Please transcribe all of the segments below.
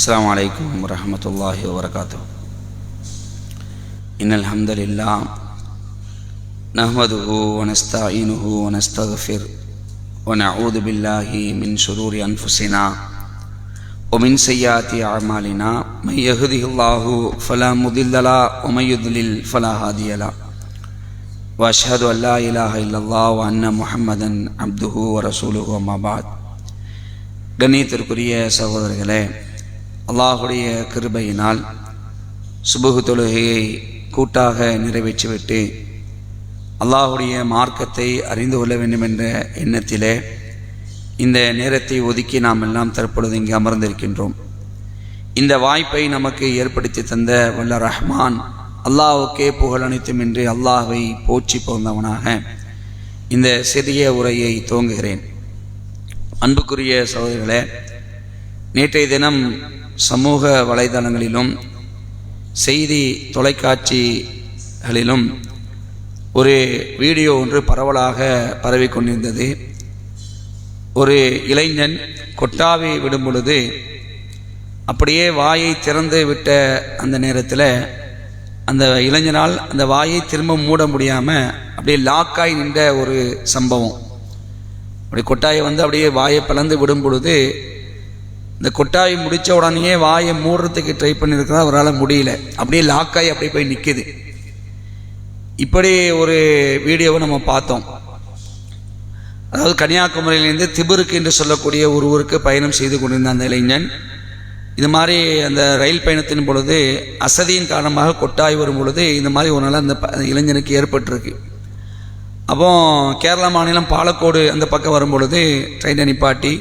السلام عليكم ورحمة الله وبركاته إن الحمد لله نحمده ونستعينه ونستغفر ونعوذ بالله من شرور أنفسنا ومن سيئات أعمالنا من يهده الله فلا مضل له ومن يضلل فلا هادي له وأشهد أن لا إله إلا الله وأن محمدا عبده ورسوله وما بعد கண்ணியத்திற்குரிய சகோதரர்களே அல்லாஹுடைய கிருபையினால் சுபுகு தொழுகையை கூட்டாக நிறைவேற்றிவிட்டு அல்லாஹுடைய மார்க்கத்தை அறிந்து கொள்ள வேண்டும் என்ற எண்ணத்திலே இந்த நேரத்தை ஒதுக்கி நாம் எல்லாம் தற்பொழுது இங்கே அமர்ந்திருக்கின்றோம். இந்த வாய்ப்பை நமக்கு ஏற்படுத்தி தந்த வல்ல ரஹ்மான் அல்லாஹுக்கே புகழ் அனைத்தும் என்று அல்லாஹை போற்றி பிறந்தவனாக இந்த சிறிய உரையை துவங்குகிறேன். அன்புக்குரிய சகோதரர்களே நேற்றைய தினம் சமூக வலைதளங்களிலும் செய்தி தொலைக்காட்சிகளிலும் ஒரு வீடியோ ஒன்று பரவலாக பரவி கொண்டிருந்தது. ஒரு இளைஞன் கொட்டாவி விடும் பொழுது அப்படியே வாயை திறந்து விட்ட அந்த நேரத்தில் அந்த இளைஞனால் அந்த வாயை திரும்ப மூட முடியாமல் அப்படியே லாக்காய் நின்ற ஒரு சம்பவம். அப்படி கொட்டாயை வந்து அப்படியே வாயை பிளந்து விடும் பொழுது இந்த கொட்டாய் முடித்த உடனேயே வாயை மூடுறதுக்கு ட்ரை பண்ணியிருக்கிறா அவரால் முடியல. அப்படியே லாக்காய் அப்படியே போய் நிற்கிது இப்படி ஒரு வீடியோவை நம்ம பார்த்தோம். அதாவது கன்னியாகுமரியிலேருந்து திபுருக்கு என்று சொல்லக்கூடிய ஒரு ஊருக்கு பயணம் செய்து கொண்டிருந்த அந்த இளைஞன். இது மாதிரி அந்த ரயில் பயணத்தின் பொழுது அசதியின் காரணமாக கொட்டாய் வரும் பொழுது இந்த மாதிரி ஒரு நாள் அந்த இளைஞனுக்கு ஏற்பட்டிருக்கு. அப்போ கேரளா மாநிலம் பாலக்கோடு அந்த பக்கம் வரும் பொழுது ட்ரெயினை நிப்பாட்டி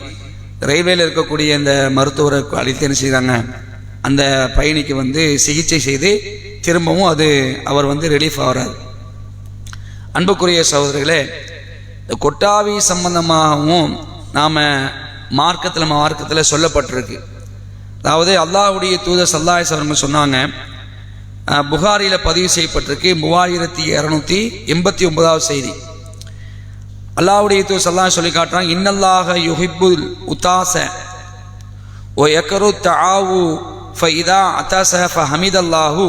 ரயில்வேல இருக்கக்கூடிய இந்த மருத்துவரை அழைத்து என்ன செய்கிறாங்க அந்த பயணிக்கு வந்து சிகிச்சை செய்து திரும்பவும் அது அவர் வந்து ரிலீஃப் ஆகிறார் அன்புக்குரிய சகோதரர்களே இந்த கொட்டாவி சம்பந்தமாகவும் நாம் மார்க்கத்தில் நம்ம மார்க்கத்தில் சொல்லப்பட்டிருக்கு. அதாவது அல்லாஹுடைய தூதர் சல்லாய் அவர்கள் சொன்னாங்க புகாரியில் பதிவு செய்யப்பட்டிருக்கு மூவாயிரத்தி இரநூத்தி எண்பத்தி ஒன்பதாவது செய்தி. அல்லாவுடைய தூஸ் அல்லா சொல்லி காட்டுறான் இன்னல்லாக யுஹிபுல் உத்தாச ஓ எக்கரு தாவு ஃபைதா அத்தாச ஃப ஹமீத் அல்லாஹூ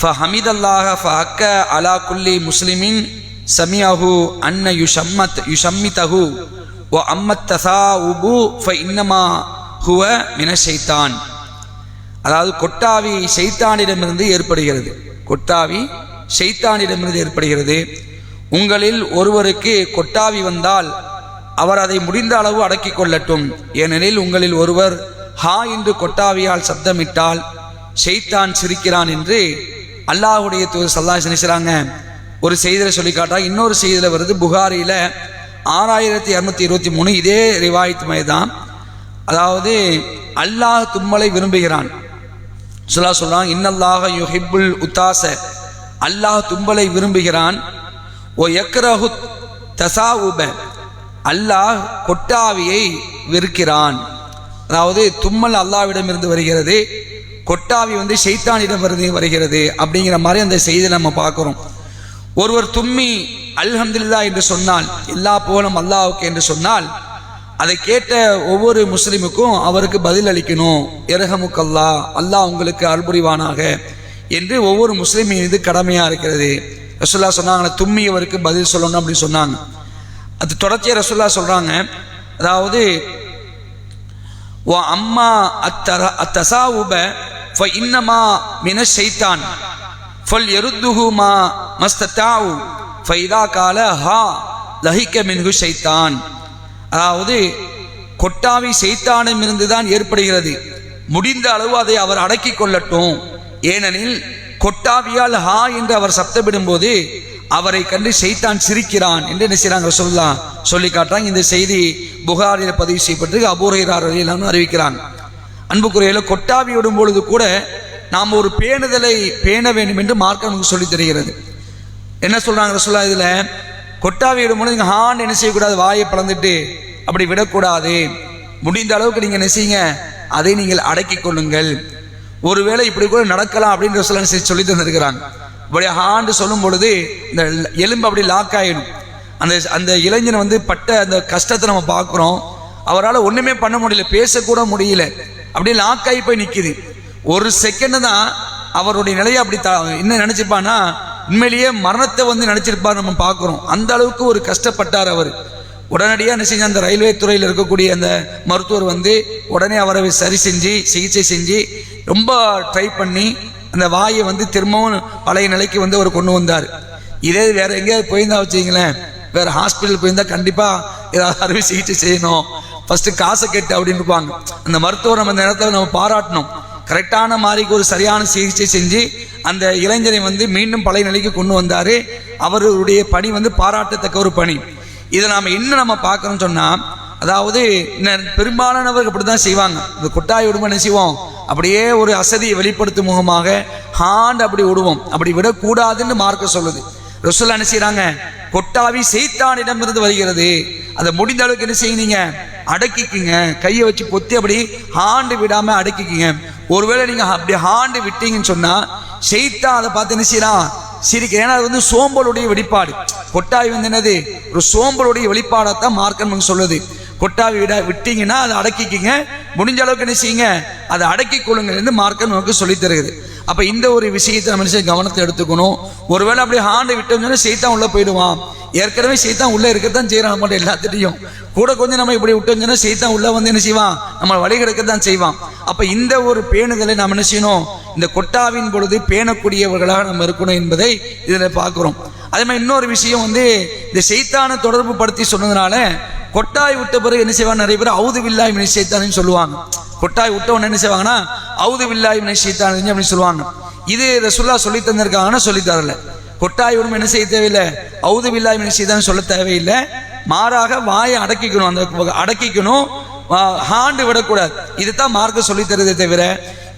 ஃப ஹமீத் அல்லாஹ ஃப அக்க அலா குல்லி முஸ்லிமின் சமியாஹு அன்ன யுஷம்மத் யுஷம்மிதஹு ஓ அம்மத் தசா உபு ஃப இன்னமா ஹுவ மின ஷைத்தான். அதாவது கொட்டாவி ஷைத்தானிடமிருந்து ஏற்படுகிறது. கொட்டாவி ஷைத்தானிடமிருந்து ஏற்படுகிறது. உங்களில் ஒருவருக்கு கொட்டாவி வந்தால் அவர் அதை முடிந்த அளவு அடக்கிக் கொள்ளட்டும். ஏனெனில் உங்களில் ஒருவர் ஹா என்று கொட்டாவியால் சப்தமிட்டால் செய்தான் சிரிக்கிறான் என்று அல்லாஹ்வுடைய தூதர் சல்லாஹ் நினைச்சாங்க ஒரு செய்தியில் சொல்லி காட்டா இன்னொரு செய்தியில் வருது. புகாரியில் ஆறாயிரத்தி இரநூத்தி இருபத்தி மூணு இதே ரிவாயத் தான் அதாவது அல்லாஹ் தும்மலை விரும்புகிறான். சொல்லா சொல்றான் இன்னல்லாக யுஹிபுல் உத்தாச. அல்லாஹ் தும்பலை விரும்புகிறான். ஓ யக்ரஹு தசாவுப அல்லாஹ் கொட்டாவியை வெறுக்கிறான். அதாவது தும்மல் அல்லாவிடமிருந்து வருகிறது. கொட்டாவி வந்து ஷைத்தானிடம் வருது வருகிறது. அப்படிங்கிற மாதிரி அந்த செய்தியை நம்ம பார்க்குறோம். ஒருவர் தும்மி அல்ஹம்துல்லா என்று சொன்னால் எல்லா புகழும் அல்லாவுக்கு என்று சொன்னால் அதை கேட்ட ஒவ்வொரு முஸ்லிமுக்கும் அவருக்கு பதில் அளிக்கணும். இரஹமுக்கல்லா அல்லாஹ் உங்களுக்கு அருள்புரிவானாக என்று ஒவ்வொரு முஸ்லீமின் இது கடமையாக இருக்கிறது. ரசுல்லா சொன்னாங்க தும்மியவருக்கு பதில் சொல்லணும் அப்படின்னு சொன்னாங்க. அது தொடர்ச்சியாக ரசுல்லா சொல்கிறாங்க அதாவது ஓ அம்மா அத்தர அத்தசாவுப ஃப இன்னமா மின ஷைத்தான் ஃபல் எருத்துஹு மா மஸ்தத்தாவு ஃபைதா கால ஹா லஹிக்க மின்ஹு ஷைத்தான். அதாவது கொட்டாவி செய்தானிடமிருந்து தான் ஏற்படுகிறது. முடிந்த அளவு அதை அவர் அடக்கி கொள்ளட்டும். ஏனெனில் கொட்டாவியால் ஹா என்று அவர் சப்தமிடும்போது அவரை கண்டு செய்தான் சிரிக்கிறான் என்று என்ன செய்றாங்க சொல்லலாம் சொல்லி காட்டுறாங்க. இந்த செய்தி புகாரில் பதிவு செய்யப்பட்டு அபூரையார் எல்லாரும் அறிவிக்கிறாங்க அன்புக்குறையில கொட்டாவி விடும் பொழுது கூட நாம் ஒரு பேணுதலை பேண வேண்டும் என்று மார்க்கம் நமக்கு சொல்லித் தருகிறது. என்ன சொல்றாங்க ரசூலா இதுல? கொட்டாவி பொழுது நீங்கள் ஹான் என்ன செய்யக்கூடாது வாயை பிளந்துட்டு அப்படி விடக்கூடாது. முடிந்த அளவுக்கு நீங்கள் என்ன செய்யுங்க அதை நீங்கள் அடக்கி கொள்ளுங்கள். ஒருவேளை இப்படி கூட நடக்கலாம் அப்படின்னு சொல்ல சொல்லி தந்திருக்கிறாங்க. இப்படி ஆண்டு சொல்லும் பொழுது இந்த எலும்பு அப்படி லாக் ஆகிடும் அந்த அந்த இளைஞன் வந்து பட்ட அந்த கஷ்டத்தை நம்ம பார்க்குறோம். அவரால் ஒன்றுமே பண்ண முடியல பேசக்கூட முடியல. அப்படியே லாக் ஆகி போய் நிற்கிது ஒரு செகண்டு தான் அவருடைய நிலையை அப்படி த என்ன நினச்சிப்பான்னா உண்மையிலேயே மரணத்தை வந்து நினச்சிருப்பார் நம்ம பார்க்குறோம். அந்த அளவுக்கு ஒரு கஷ்டப்பட்டார் அவர். உடனடியாக என்ன செஞ்சு அந்த ரயில்வே துறையில் இருக்கக்கூடிய அந்த மருத்துவர் வந்து உடனே அவரை சரி செஞ்சு சிகிச்சை செஞ்சு ரொம்ப ட்ரை பண்ணி அந்த வாயை வந்து திரும்பவும் பழைய நிலைக்கு வந்து அவர் கொண்டு வந்தார். இதே வேற எங்கேயாவது போயிருந்தா வச்சுங்களேன் வேற ஹாஸ்பிட்டல் போயிருந்தா கண்டிப்பாக ஏதாவது அறுவை சிகிச்சை செய்யணும். ஃபர்ஸ்ட் காசை கேட்டு அப்படின்னு இருப்பாங்க. அந்த மருத்துவர் நம்ம நேரத்தில் நம்ம பாராட்டணும். கரெக்டான மாதிரிக்கு ஒரு சரியான சிகிச்சை செஞ்சு அந்த இளைஞரை வந்து மீண்டும் பழைய நிலைக்கு கொண்டு வந்தார். அவருடைய பணி வந்து பாராட்டத்தக்க ஒரு பணி. இதை நாம் என்ன நம்ம பார்க்குறோன்னு சொன்னால் அதாவது ந- பெரும்பாலானவர்கள் அப்படி தான் செய்வாங்க. இந்த கொட்டாய் விடுவோம் என்ன செய்வோம்? அப்படியே ஒரு அசதியை வெளிப்படுத்தும் முகமாக ஹாண்ட் அப்படி விடுவோம். அப்படி விடக்கூடாதுன்னு மார்க்க சொல்லுது. ரசூல் என்ன செய்கிறாங்க கொட்டாவி செய்தானிடமிருந்து வருகிறது. அதை முடிந்த அளவுக்கு என்ன செய்யுங்க? அடக்கிக்குங்க. கையை வச்சு பொத்தி அப்படி ஹாண்டு விடாமல் அடக்கிக்குங்க. ஒருவேளை நீங்கள் அப்படி ஹாண்டு விட்டீங்கன்னு சொன்னால் செய்தான் அதை பார்த்து என்ன செய்யலாம் சிரிக்க ஏன்னா அது வந்து சோம்பலுடைய வெளிப்பாடு. கொட்டாவி வந்து என்னது? ஒரு சோம்பலுடைய வெளிப்பாடாத்தான் மார்க்கன் சொல்லுது. கொட்டாவி விட விட்டீங்கன்னா அதை அடக்கிக்கிங்க. முடிஞ்ச அளவுக்கு என்ன செய்யுங்க? அதை அடக்கி கொள்ளுங்கன்னு மார்க்கன் நமக்கு சொல்லித் தருகிறது. அப்போ இந்த ஒரு விஷயத்தை நம்ம கவனத்தை எடுத்துக்கணும். ஒருவேளை அப்படியே ஹாண்டை விட்டோம்னா செய்தான் உள்ளே போயிடுவான். ஏற்கனவே செய்தான் உள்ள இருக்கத்தான் செய்யறான் நம்மகிட்ட எல்லாத்திட்டையும். கூட கொஞ்சம் நம்ம இப்படி விட்டோம்னா செய்தான் உள்ள வந்து என்ன செய்வான்? நம்ம வழி கிடக்கத்தான் செய்வான். அப்ப இந்த ஒரு பேணுதலை நாம் என்ன செய்யணும்? இந்த கொட்டாவின் பொழுது பேணக்கூடியவர்களாக நம்ம இருக்கணும் என்பதை இதில் பார்க்குறோம். அதே மாதிரி இன்னொரு விஷயம் வந்து இந்த செய்தானை தொடர்பு படுத்தி சொன்னதுனால கொட்டாய் விட்ட பிறகு என்ன செய்வாங்க? நிறைய பேர் அவுது வில்லாய் மினை செய்தான்னு சொல்லுவாங்க. கொட்டாய் விட்டவன் என்ன செய்வாங்கன்னா அவுது வில்லாய் மினை செய்தான் அப்படின்னு சொல்லுவாங்க. இது ரசுல்லா சொல்லி தந்திருக்காங்கன்னா சொல்லி தரல. கொட்டாய் என்ன செய்ய தேவையில்லை? அவுது வில்லாய் மினை செய்தான் சொல்ல தேவையில்லை. மாறாக வாயை அடக்கிக்கணும் அந்த அடக்கிக்கணும். ஹாண்டு விடக்கூடாது. இதுதான் மார்க்க சொல்லி தருதே தவிர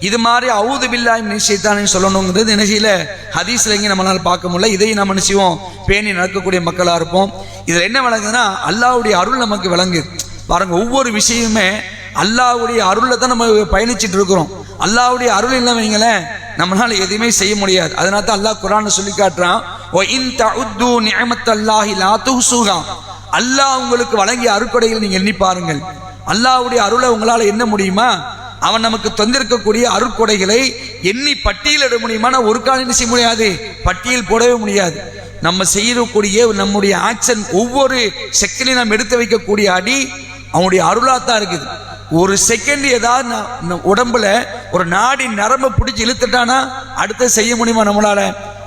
இது மாதிரி அவுது பில்லாய் நிச்சயத்தானு சொல்லணுங்கிறது என்ன செய்யல? ஹதீஸ்ல எங்கேயும் நம்மளால பார்க்க முடியல. இதையும் நம்ம என்ன பேணி நடக்கக்கூடிய மக்களா இருப்போம். இதுல என்ன விளங்குதுன்னா அல்லாவுடைய அருள் நமக்கு விளங்குது. பாருங்க ஒவ்வொரு விஷயமுமே அல்லாவுடைய அருளை தான் நம்ம பயணிச்சுட்டு இருக்கிறோம். அல்லாவுடைய அருள் இல்லை வைங்களேன் நம்மளால எதுவுமே செய்ய முடியாது. அதனால தான் அல்லாஹ் குரான் சொல்லி காட்டுறான் "வ இன் தஉத்து நிஅமத்தல்லாஹி லா அல்லாஹ் உங்களுக்கு வழங்கிய அருட்கொடைகளை நீங்க எண்ணி பாருங்கள். அல்லாஹ்வுடைய அருளை உங்களால என்ன முடியுமா? அவன் நமக்கு தந்திருக்கக்கூடிய அருட்கொடைகளை எண்ணி பட்டியலிட முடியுமா? ஒரு காலம் செய்ய முடியாது? பட்டியல் போடவே முடியாது. நம்ம செய்யக்கூடிய நம்முடைய ஆக்ஷன் ஒவ்வொரு செகண்டையும் நம்ம எடுத்து வைக்கக்கூடிய அடி அவனுடைய அருளாத்தான் இருக்குது. ஒரு செகண்ட் ஏதாவது உடம்புல ஒரு நாடி நரம்பை பிடிச்சி இழுத்துட்டானா அடுத்த செய்ய முடியுமா நம்மளால?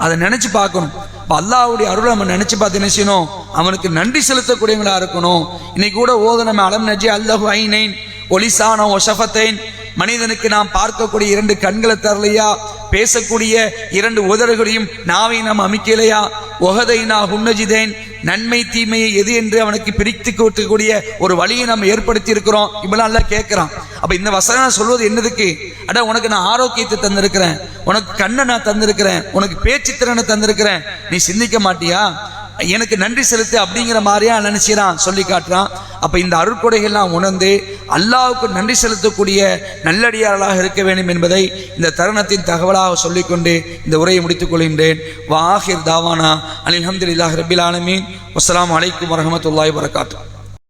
அதை நினைச்சு பார்க்கணும். இப்போ அல்லாவுடைய அருளை நம்ம நினைச்சு பார்த்து என்ன செய்யணும்? அவனுக்கு நன்றி செலுத்தக்கூடியவங்களா இருக்கணும். இன்னைக்கு கூட ஓத நம்ம அலம் நஜி அல்லஹு ஐனைன் ஒலிசானோ ஒஷஃபத்தைன் மனிதனுக்கு நாம் பார்க்கக்கூடிய இரண்டு கண்களை தரலையா? பேசக்கூடிய இரண்டு உதடுகளையும் நாவை நாம் அமைக்கலையா? ஒகதை நான் உன்னஜிதேன். நன்மை தீமையை எது என்று அவனுக்கு பிரித்து கூட்டக்கூடிய ஒரு வழியை நம்ம ஏற்படுத்தி இருக்கிறோம் இப்பெல்லாம் எல்லாம் கேட்கிறான். அப்ப இந்த வசனம் சொல்வது என்னதுக்கு? அட உனக்கு நான் ஆரோக்கியத்தை தந்திருக்கிறேன். உனக்கு கண்ணை நான் தந்திருக்கிறேன். உனக்கு பேச்சு திறனை தந்திருக்கிறேன். நீ சிந்திக்க மாட்டியா? எனக்கு நன்றி செலுத்து அப்படிங்கிற மாதிரியா நினைச்சிடான் சொல்லி காட்டுறான். அப்ப இந்த அருட்கொடைகள்லாம் உணர்ந்து அல்லாவுக்கு நன்றி செலுத்தக்கூடிய நல்லடியார்களாக இருக்க வேண்டும் என்பதை இந்த தருணத்தின் தகவலாக சொல்லிக்கொண்டு இந்த உரையை முடித்துக் கொள்கின்றேன். வாஹிர் தாவானா அலிஹம்துலில்லாஹ் ரபில் ஆலமீன். அஸ்ஸலாமு அலைக்கும் வரமத்துல்லாய் வரகாத்து